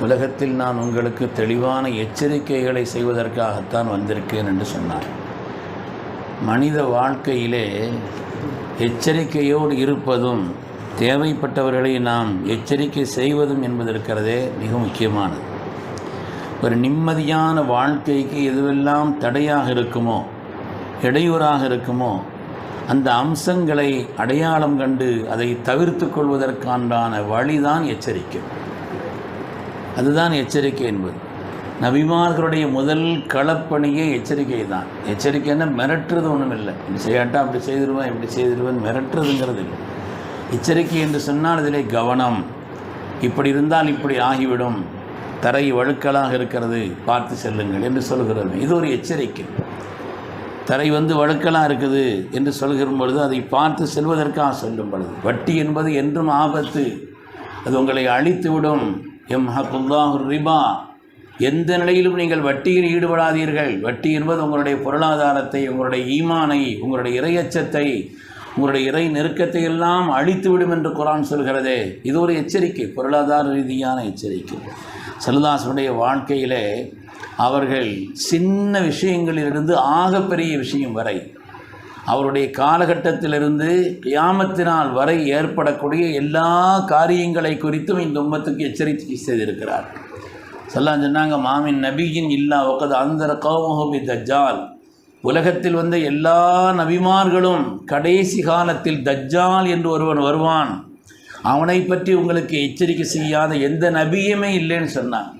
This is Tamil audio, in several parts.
உலகத்தில் நான் உங்களுக்கு தெளிவான எச்சரிக்கைகளை செய்வதற்காகத்தான் வந்திருக்கேன் என்று சொன்னார். மனித வாழ்க்கையிலே எச்சரிக்கையோடு இருப்பதும் தேவைப்பட்டவர்களை நாம் எச்சரிக்கை செய்வதும் என்பது இருக்கிறதே மிக முக்கியமானது. ஒரு நிம்மதியான வாழ்க்கைக்கு எதுவெல்லாம் தடையாக இருக்குமோ இடையூறாக இருக்குமோ அந்த அம்சங்களை அடையாளம் கண்டு அதை தவிர்த்து கொள்வதற்கான வழிதான் எச்சரிக்கை. அதுதான் எச்சரிக்கை என்பது. நபிமார்களுடைய முதல் களப்பணியே எச்சரிக்கை தான். எச்சரிக்கைன்னா மிரட்டுறது ஒன்றும் இல்லை இப்படி செய்யாட்டா அப்படி செய்திருவேன் இப்படி செய்திருவேன் மிரட்டுறதுங்கிறது இல்லை. எச்சரிக்கை என்று சொன்னால் இதிலே கவனம். இப்படி இருந்தால் இப்படி ஆகிவிடும். தரை வழுக்கலாக இருக்கிறது பார்த்து செல்லுங்கள் என்று சொல்கிறது. இது ஒரு எச்சரிக்கை. தரை வந்து வழுக்கலாக இருக்குது என்று சொல்கிற பொழுது அதை பார்த்து செல்வதற்காக சொல்லும் பொழுது. வட்டி என்பது என்றும் ஆபத்து. அது உங்களை அழித்துவிடும். எம் ஹக்குல்லாஹு ரிபா. எந்த நிலையிலும் நீங்கள் வட்டியில் ஈடுபடாதீர்கள். வட்டி என்பது உங்களுடைய பொருளாதாரத்தை உங்களுடைய ஈமானை உங்களுடைய இறையச்சத்தை உங்களுடைய இறை நெருக்கத்தை எல்லாம் அழித்துவிடும் என்று குரான் சொல்கிறதே. இது ஒரு எச்சரிக்கை பொருளாதார ரீதியான எச்சரிக்கை. செல்தாசனுடைய வாழ்க்கையிலே அவர்கள் சின்ன விஷயங்களிலிருந்து ஆகப்பெரிய விஷயம் வரை அவருடைய காலகட்டத்திலிருந்து கியாமத்தினால் வரை ஏற்படக்கூடிய எல்லா காரியங்களை குறித்தும் இந்த உம்மத்துக்கு எச்சரிக்கை செய்திருக்கிறார். சொல்லாம் சொன்னாங்க மாமின் நபியின் இல்லா ஒக்கது அந்தர கௌமஹபி தஜ்ஜால் உலகத்தில் வந்த எல்லா நபிமார்களும் கடைசி காலத்தில் தஜ்ஜால் என்று ஒருவன் வருவான். அவனை பற்றி உங்களுக்கு எச்சரிக்கை செய்யாத எந்த நபியுமே இல்லைன்னு சொன்னான்.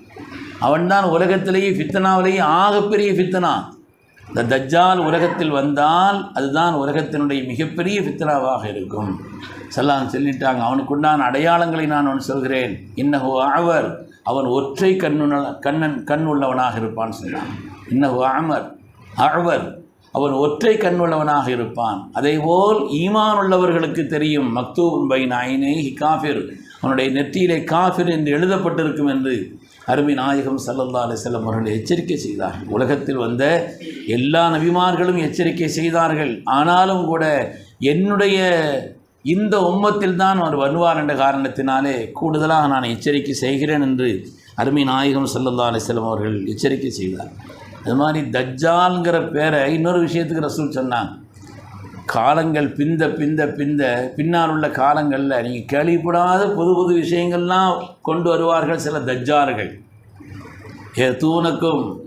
அவன்தான் உலகத்திலேயே ஃபித்தனாவிலேயே ஆகப்பெரிய ஃபித்தனா இந்த தஜ்ஜால் உலகத்தில் வந்தால் அதுதான் உலகத்தினுடைய மிகப்பெரிய ஃபித்னாவாக இருக்கும். செல்லாம் சொல்லிட்டாங்க அவனுக்கு உண்டான அடையாளங்களை நான் அவன் சொல்கிறேன். இன்னஹோ அவர் அவன் ஒற்றை கண்ணுள்ள கண்ணன் கண் உள்ளவனாக இருப்பான் சொன்னான். இன்னஹோ அமர். அழ்வர் அவன் ஒற்றை கண்ணுள்ளவனாக இருப்பான். அதேபோல் ஈமான் உள்ளவர்களுக்கு தெரியும். மக்தூபன் பை நாயினே ஹிகாஃபிர் உன்னுடைய அவனுடைய நெற்றியிலே காஃபிர் என்று எழுதப்பட்டிருக்கும் என்று அருமை நாயகம் சல்லல்லா அலிசல்லம் அவர்கள் எச்சரிக்கை செய்தார்கள். உலகத்தில் வந்த எல்லா நபிமார்களும் எச்சரிக்கை செய்தார்கள். ஆனாலும் கூட என்னுடைய இந்த உம்மத்தில் தான் அவர் வருவார் என்ற காரணத்தினாலே கூடுதலாக நான் எச்சரிக்கை செய்கிறேன் என்று அருமை நாயகம் சல்லல்லா அலிசல்லம் அவர்கள் எச்சரிக்கை செய்தார் அது மாதிரி தஜ்ஜால்ங்கிற பேரை இன்னொரு விஷயத்துக்கு ரசூல் சொன்னாங்க. காலங்கள் பிந்த பிந்த பிந்த பின்னால் உள்ள காலங்களில் நீங்கள் கேள்விப்படாத புது புது விஷயங்கள்லாம் கொண்டு வருவார்கள் சில தஜ்ஜார்கள். ஏ தூணக்கும்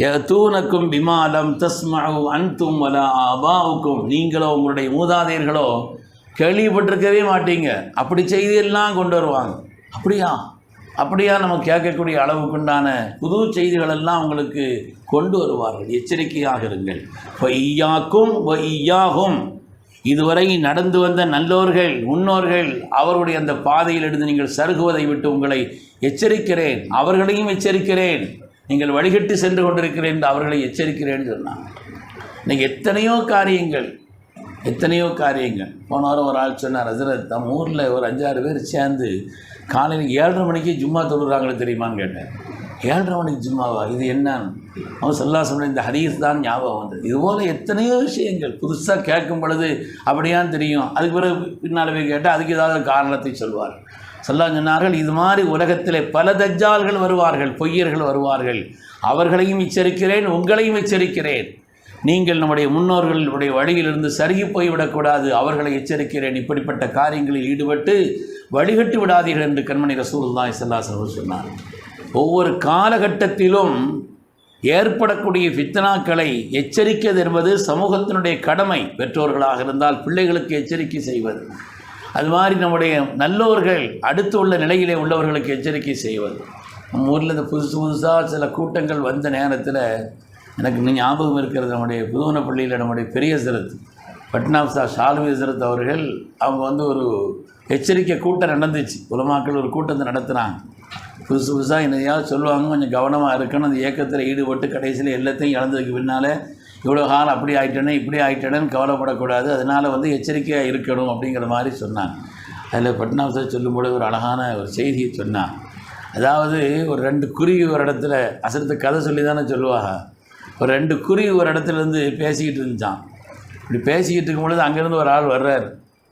ஏ தூணக்கும் விமாலம் தஸ்மாவும் அன்தும் வல அபாவுக்கும் நீங்களோ உங்களுடைய மூதாதையர்களோ கேள்விப்பட்டிருக்கவே மாட்டீங்க. அப்படி செய்தியெல்லாம் கொண்டு வருவாங்க. அப்படியா? அப்படியா நம்ம கேட்கக்கூடிய அளவுக்குண்டான புது செய்திகளெல்லாம் உங்களுக்கு கொண்டு வருவார்கள். எச்சரிக்கையாக இருங்கள். பொய்யாக்கும் பொய்யாகும் இதுவரை நடந்து வந்த நல்லோர்கள் முன்னோர்கள் அவருடைய அந்த பாதையில் இருந்து நீங்கள் சருகுவதை விட்டு உங்களை எச்சரிக்கிறேன். அவர்களையும் எச்சரிக்கிறேன். நீங்கள் வழிகட்டு சென்று கொண்டிருக்கிறேன் என்று அவர்களை எச்சரிக்கிறேன் சொன்னாங்க. இன்னைக்கு எத்தனையோ காரியங்கள் எத்தனையோ காரியங்கள். போன வாரம் ஒரு ஆள் சொன்னார் ஹசரத் நம்ம ஊரில் ஒரு அஞ்சாறு பேர் சேர்ந்து காலையில் ஏழரை மணிக்கு ஜும்மா தொழுகிறாங்களே தெரியுமான்னு கேட்டேன். ஏழரை மணிக்கு ஜும்மாவா இது என்னன்னு அவன் சொல்லா சொன்ன இந்த ஹரீஸ் தான் ஞாபகம் வந்தது. இதுபோல் எத்தனையோ விஷயங்கள் புதுசாக கேட்கும் பொழுது அப்படியான்னு தெரியும். அதுக்கு பிறகு பின்னால் போய் கேட்டால் அதுக்கு ஏதாவது காரணத்தை சொல்வார். சொல்லா சொன்னார்கள் இது மாதிரி உலகத்தில் பல தஜ்ஜால்கள் வருவார்கள் பொய்யர்கள் வருவார்கள். அவர்களையும் எச்சரிக்கிறேன் உங்களையும் எச்சரிக்கிறேன். நீங்கள் நம்முடைய முன்னோர்களுடைய வழியிலிருந்து சருகி போய்விடக்கூடாது அவர்களை எச்சரிக்கிறேன். இப்படிப்பட்ட காரியங்களில் ஈடுபட்டு வழிகட்டு விடாதீர்கள் என்று கண்மணி ரசூலுல்லாஹி ஸல்லல்லாஹு அலைஹி சொன்னார். ஒவ்வொரு காலகட்டத்திலும் ஏற்படக்கூடிய ஃபித்னாக்களை எச்சரிக்கிறது என்பது சமூகத்தினுடைய கடமை. பெற்றோர்களாக இருந்தால் பிள்ளைகளுக்கு எச்சரிக்கை செய்வது. அது மாதிரி நம்முடைய நல்லோர்கள் அடுத்து உள்ள நிலையிலே உள்ளவர்களுக்கு எச்சரிக்கை செய்வது. நம்ம ஊரில் இந்த புதுசு புதுசாக சில கூட்டங்கள் வந்த நேரத்தில் எனக்கு இன்னும் ஞாபகம் இருக்கிறது நம்முடைய புதுவனப்பள்ளியில் நம்முடைய பெரிய சிரத் பட்னாப்சா ஷால்வி சிரத் அவர்கள் அவங்க வந்து ஒரு எச்சரிக்கை கூட்டம் நடந்துச்சு. உலமாக்கள் ஒரு கூட்டத்தை நடத்துகிறாங்க புதுசு புதுசாக என்னையாவது சொல்லுவாங்க கொஞ்சம் கவனமாக இருக்கணும். அந்த இயக்கத்தில் ஈடுபட்டு கடைசியில் எல்லாத்தையும் இழந்ததுக்கு பின்னால் இவ்வளோ காலம் அப்படி ஆகிட்டேனே இப்படி ஆகிட்டேனேன்னு கவலைப்படக்கூடாது. அதனால் வந்து எச்சரிக்கையாக இருக்கணும் அப்படிங்கிற மாதிரி சொன்னாங்க. அதில் பட்னாப்சா சொல்லும்போது ஒரு அழகான ஒரு செய்தியை சொன்னான் அதாவது ஒரு ரெண்டு குருவி ஒரு இடத்துல அசரத்து கதை சொல்லி தானே சொல்லுவாங்க. ஒரு ரெண்டு குருவி ஒரு இடத்துல இருந்து பேசிக்கிட்டு இருந்துச்சான் இப்படி பேசிக்கிட்டு இருக்கும் பொழுது அங்கேருந்து ஒரு ஆள் வர்றார்.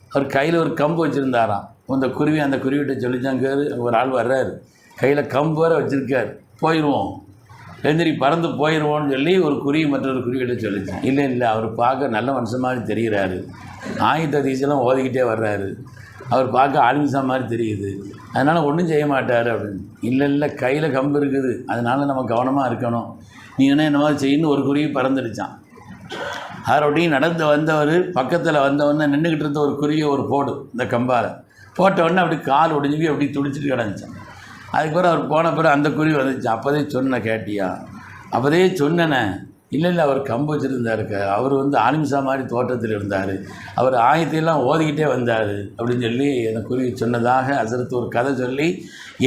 அவர் கையில் ஒரு கம்பு வச்சுருந்தாராம். அந்த குருவி அந்த குருவிகிட்ட சொல்லிச்சாங்க ஒரு ஆள் வர்றார். கையில் கம்பு வர வச்சுருக்கார். போயிடுவோம் எந்திரி பறந்து போயிடுவோம்னு சொல்லி ஒரு குருவி மற்றொரு குருவிகிட்ட சொல்லிச்சேன் இல்லை இல்லை அவர் பார்க்க நல்ல மனுஷன் மாதிரி தெரிகிறாரு. ஆயுத தீசெல்லாம் ஓதிக்கிட்டே வர்றாரு. அவர் பார்க்க ஆளுமிசா மாதிரி தெரியுது. அதனால் ஒன்றும் செய்ய மாட்டார் அப்படின்னு இல்லை இல்லை கையில் கம்பு இருக்குது. அதனால் நம்ம கவனமாக இருக்கணும். நீ என்ன என்ன மாதிரி செய்யணும் ஒரு குருவி பறந்துடுச்சான் அதோடையும் நடந்து வந்தவர் பக்கத்தில் வந்தவொடனே நின்றுக்கிட்டு இருந்த ஒரு குருவியை ஒரு போடு இந்த கம்பால். போட்ட உடனே அப்படி கால் ஒடிஞ்சு போய் அப்படி துடிச்சிட்டு கிடந்துச்சான் அதுக்கப்புறம் அவர் போன பிறகு அந்த குருவி வந்துச்சு. அப்போதே சொன்ன கேட்டியா? அப்போதே சொன்னனே. இல்லை இல்லை அவர் கம்பு வச்சுருந்தாருக்க அவர் வந்து ஆனிமிசா மாதிரி தோட்டத்தில் இருந்தார். அவர் ஆயத்தையெல்லாம் ஓதிக்கிட்டே வந்தார் அப்படின்னு சொல்லி எனக்கு குறி சொன்னதாக அசரத்து ஒரு கதை சொல்லி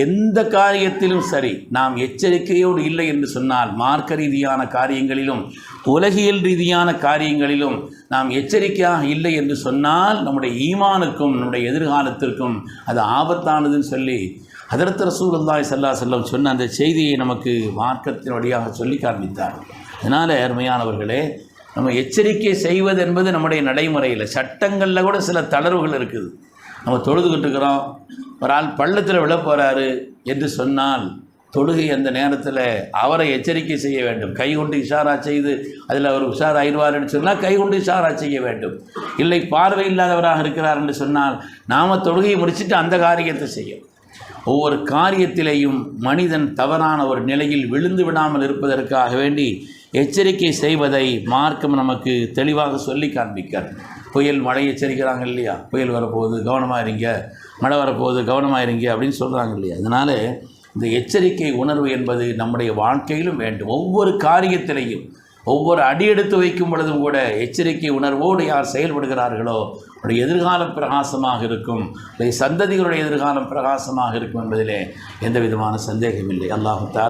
எந்த காரியத்திலும் சரி நாம் எச்சரிக்கையோடு இல்லை என்று சொன்னால் மார்க்க ரீதியான காரியங்களிலும் உலகியல் ரீதியான காரியங்களிலும் நாம் எச்சரிக்கையாக இல்லை என்று சொன்னால் நம்முடைய ஈமானுக்கும் நம்முடைய எதிர்காலத்திற்கும் அது ஆபத்தானதுன்னு சொல்லி ஹதரத் ரசூல் அல்லாய் சல்லா செல்லம் சொன்ன அந்த செய்தியை நமக்கு மார்க்கத்தின் வழியாக சொல்லி காண்பித்தார். அதனால் அருமையானவர்களே நம்ம எச்சரிக்கை செய்வது என்பது நம்முடைய நடைமுறையில். சட்டங்களில் கூட சில தளர்வுகள் இருக்குது. நம்ம தொழுதுகிட்டு இருக்கிறோம். ஒரு ஆள் பள்ளத்தில் விழ போகிறாரு என்று சொன்னால் தொழுகை அந்த நேரத்தில் அவரை எச்சரிக்கை செய்ய வேண்டும். கை கொண்டு இஷாரா செய்து அதில் அவர் உஷார் ஆயிடுவார்னு சொன்னால் கை கொண்டு இஷாரா செய்ய வேண்டும். இல்லை பார்வை இல்லாதவராக இருக்கிறார் என்று சொன்னால் நாம் தொழுகையை முடிச்சுட்டு அந்த காரியத்தை செய்யும் ஒவ்வொரு காரியத்திலேயும் மனிதன் தவறான ஒரு நிலையில் விழுந்து விடாமல் இருப்பதற்காக வேண்டி எச்சரிக்கை செய்வதை மார்க்கம் நமக்கு தெளிவாக சொல்லி காண்பிக்கிறார் புயல் மழை எச்சரிக்கிறாங்க இல்லையா? புயல் வரப்போகுது கவனமாக இருங்க. மழை வரப்போகுது கவனமாக இருங்க அப்படின்னு சொல்கிறாங்க இல்லையா? அதனால் இந்த எச்சரிக்கை உணர்வு என்பது நம்முடைய வாழ்க்கையிலும் வேண்டும். ஒவ்வொரு காரியத்திலையும் ஒவ்வொரு அடி எடுத்து வைக்கும் பொழுதும் கூட எச்சரிக்கை உணர்வோடு யார் செயல்படுகிறார்களோ அவருடைய எதிர்காலம் பிரகாசமாக இருக்கும். சந்ததிகளுடைய எதிர்காலம் பிரகாசமாக இருக்கும் என்பதிலே எந்த விதமான சந்தேகமில்லை. அல்லாஹு